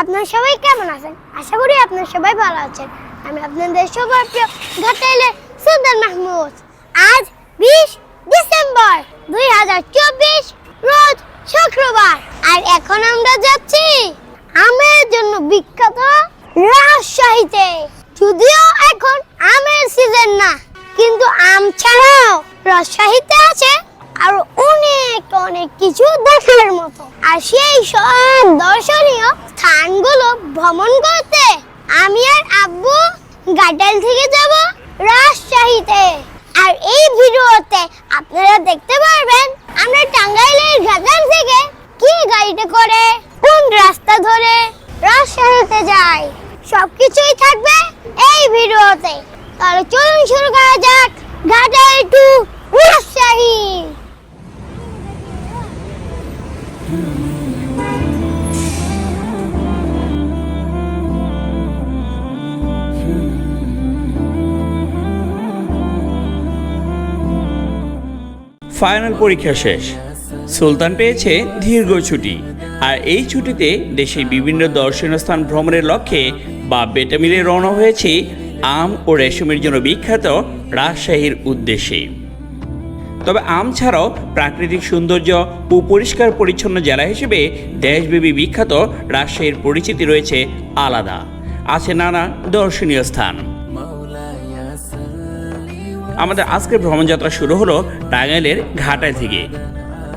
আপনারা সবাই কেমন আছেন? আশা করি আপনারা সবাই ভালো আছেন। আমি আপনাদের সবার প্রিয় ঘাটাইলের সুলতান মাহমুদ। আজ বিশ ডিসেম্বর দুই হাজার চব্বিশ, রোজ শুক্রবার। আর এখন আমরা যাচ্ছি আমের জন্য বিখ্যাত রাজশাহীতে যদিও এখন আমের সিজন না, কিন্তু আম ছাড়াও রাজশাহীতে আছে আর অনেক অনেক কিছু দেখার মতো। আর সেই সব দর্শনীয় স্থানগুলো ভ্রমণ করতে আমি আর আব্বু গাটাল থেকে যাব রাজশাহীতে। আর এই ভিডিওতে আপনারা দেখতে পারবেন আমরা টাঙ্গাইলের গাজাল থেকে কি গাড়িতে করে, কোন রাস্তা ধরে রাজশাহীতে যাই, সবকিছুই থাকবে এই ভিডিওতে। তাহলে চলুন শুরু করা যাক। ঘাটাল টু রাজশাহী। ফাইনাল পরীক্ষা শেষ। সুলতান পেয়েছে দীর্ঘ ছুটি। আর এই ছুটিতে দেশের বিভিন্ন দর্শনীয় স্থান ভ্রমণের লক্ষ্যে বা বেটামিলে রওনা হয়েছে আম ও রেশমের জন্য বিখ্যাত রাজশাহীর উদ্দেশ্যে। তবে আম ছাড়াও প্রাকৃতিক সৌন্দর্য ও পরিষ্কার পরিচ্ছন্ন জেলা হিসেবে দেশব্যাপী বিখ্যাত রাজশাহীর পরিচিতি রয়েছে আলাদা। আছে নানা দর্শনীয় স্থান। আমাদের আজকের ভ্রমণযাত্রা শুরু হলো টাঙ্গাইলের ঘাটাল থেকে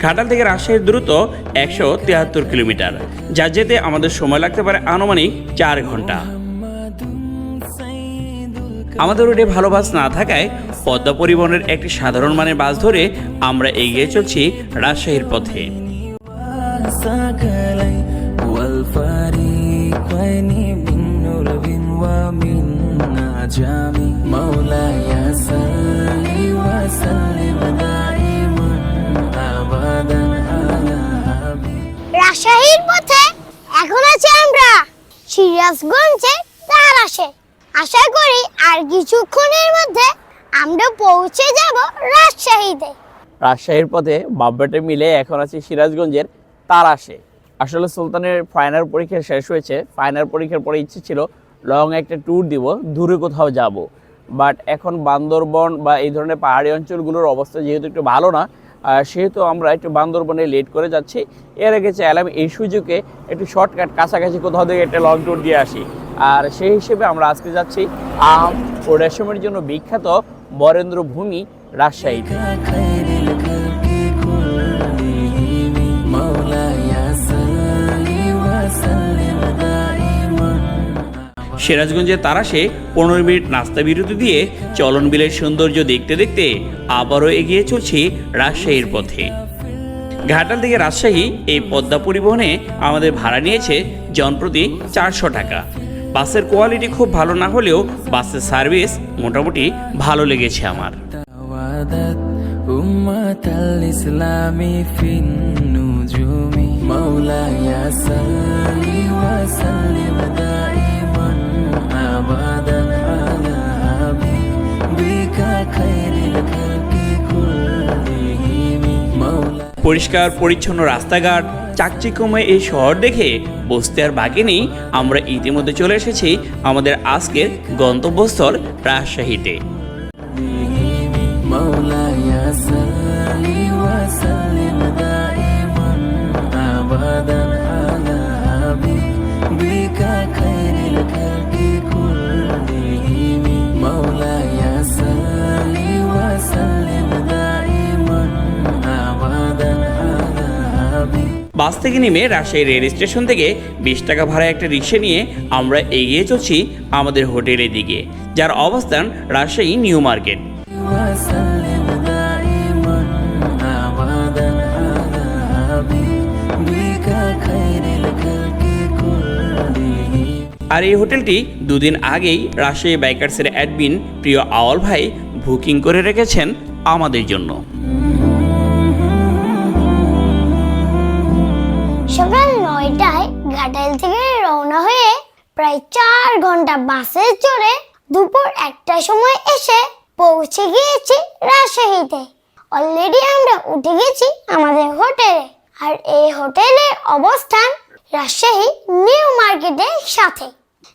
ঘাটাল থেকে রাজশাহীর দূরত্ব একশো তিয়াত্তর কিলোমিটার যা যেতে আমাদের সময় লাগতে পারে আনুমানিক চার ঘন্টা محمد سيد আমাদের রুটে ভালো বাস না থাকায় পদ্মা পরিবহনের একটি সাধারণ মানের বাস ধরে আমরা এগিয়ে চলছি রাজশাহীর পথে سكلي والفريقين من সিরাজগঞ্জে তার আসে। আশা করি আর কিছুক্ষণের মধ্যে আমরা পৌঁছে যাব রাজশাহীতে। রাজশাহীর পথে বাব্বাটে মিলে এখন আছে সিরাজগঞ্জের তারাশে আসলে সুলতানের ফাইনাল পরীক্ষা শেষ হয়েছে। ফাইনাল পরীক্ষার পরে ইচ্ছে ছিল লং একটা ট্যুর দিব, দূরে কোথাও যাব। বাট এখন বান্দরবন বা এই ধরনের পাহাড়ি অঞ্চলগুলোর অবস্থা যেহেতু একটু ভালো না সেহেতু আমরা একটু বান্দরবনে লেট করে যাচ্ছি। এর আগে চাইলাম এই সুযোগে একটু শর্টকাট কাছাকাছি কোথাও থেকে একটা লং ট্যুর দিয়ে আসি। আর সেই হিসেবে আমরা আজকে যাচ্ছি আম ও রেশমের জন্য বিখ্যাত বরেন্দ্র ভূমি রাজশাহীতে সিরাজগঞ্জের তারাশে পনেরো মিনিট নাস্তা বিরতি দিয়ে চলন বিলের সৌন্দর্য দেখতে দেখতে আবারও এগিয়ে চলছি রাজশাহীর পথে ঘাটাল থেকে রাজশাহী এই পদ্মা পরিবহনে আমাদের ভাড়া নিয়েছে জনপ্রতি চারশো টাকা বাসের কোয়ালিটি খুব ভালো না হলেও বাসের সার্ভিস মোটামুটি ভালো লেগেছে আমার وعدت أمة الإسلام في النجوم مولاي صل وسلم পরিষ্কার, পরিচ্ছন্ন রাস্তাঘাট চাকচিকময় এই শহর দেখে বসতে আর বাকি নেই। আমরা ইতিমধ্যে চলে এসেছি আমাদের আজকের গন্তব্যস্থল রাজশাহীতে। বাস থেকে নেমে রাজশাহী রেল স্টেশন থেকে বিশ টাকা ভাড়া একটা রিক্সা নিয়ে আমরা এগিয়ে চলছি আমাদের হোটেলের দিকে, যার অবস্থান রাজশাহী নিউ মার্কেট। আর এই হোটেলটি দুদিন আগেই রাজশাহী বাইকার্সের অ্যাডমিন প্রিয় আওয়াল ভাই বুকিং করে রেখেছেন আমাদের জন্য। থেকে রওনা হয়ে প্রায় চার ঘণ্টা বাসে চড়ে দুপুর একটার সময় এসে পৌঁছে গিয়েছি রাজশাহীতে। অলরেডি আমরা উঠে গেছি আমাদের হোটেলে। আর এই হোটেলের অবস্থান রাজশাহী নিউ মার্কেটের সাথে,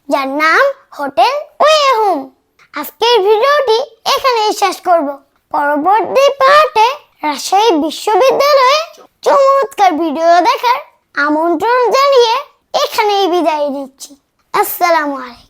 যার নাম হোটেল ওয়ে হোম আজকের ভিডিওটি এখানেই শেষ করব। পরবর্তী পার্টে রাজশাহী বিশ্ববিদ্যালয়ে চমৎকার ভিডিও দেখার আমন্ত্রণ জানিয়ে এখানেই বিদায় নিচ্ছি। আসসালামু আলাইকুম।